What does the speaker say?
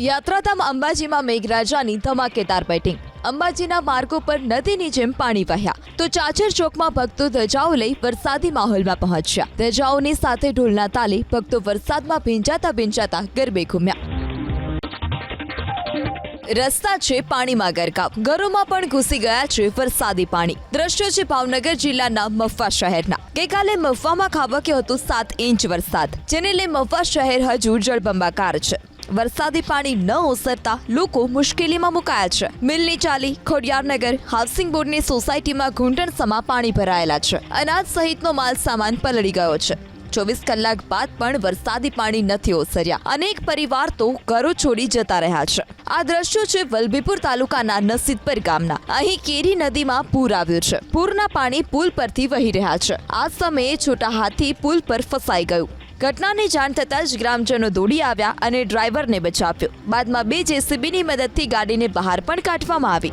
યાત્રાધામ અંબાજીમાં મેઘરાજાની ધમાકેદાર બેટિંગ. અંબાજીના માર્ગો પર નદીની જેમ પાણી વહ્યા. તો ચાચર ચોકમાં ભક્તો ધજાઓ લઈ વરસાદી માહોલમાં પહોંચ્યા. ધજાઓની સાથે ઢોલના તાલે ભક્તો વરસાદમાં ભીંજાતા ભીંજાતા ગરબે ઘૂમ્યા. રસ્તા છે પાણીમાં ગરકાવ. ઘરોમાં પણ ઘૂસી ગયા છે વરસાદી પાણી. દ્રશ્યો છે ભાવનગર જિલ્લાના મફા શહેરના. ગઈકાલે મફવામાં ખાબક્યો હતો સાત ઇંચ વરસાદ, જેને લઈ મફા શહેર હજુ જળબંબાકાર છે. વરસાદી પાણી ન ઓસરતા લોકો મુશ્કેલીમાં મુકાયા છે. મિલની ચાલી ખોડિયારનગર હાઉસિંગ બોર્ડની સોસાયટીમાં ઘૂંટણસમાં પાણી ભરાયેલા છે. અનાજ સહિતનો માલ સામાન પલળી ગયો છે. ચોવીસ કલાક બાદ પણ વરસાદી પાણી નથી ઓસર્યા. અનેક પરિવાર તો ઘરો છોડી જતા રહ્યા છે. આ દ્રશ્યો છે વલભીપુર તાલુકાના નસીદપર ગામના. અહીં કેરી નદીમાં પૂર આવ્યું છે. પૂરના પાણી પુલ પરથી વહી રહ્યા છે. આ સમયે છોટા હાથી પુલ પર ફસાઈ ગયું. ઘટનાની જાણ થતાં જ ગ્રામજનો દોડી આવ્યા અને ડ્રાઈવરને બચાવ્યો. બાદમાં બે જેસીબીની મદદથી ગાડીને બહાર પણ કાઢવામાં આવી.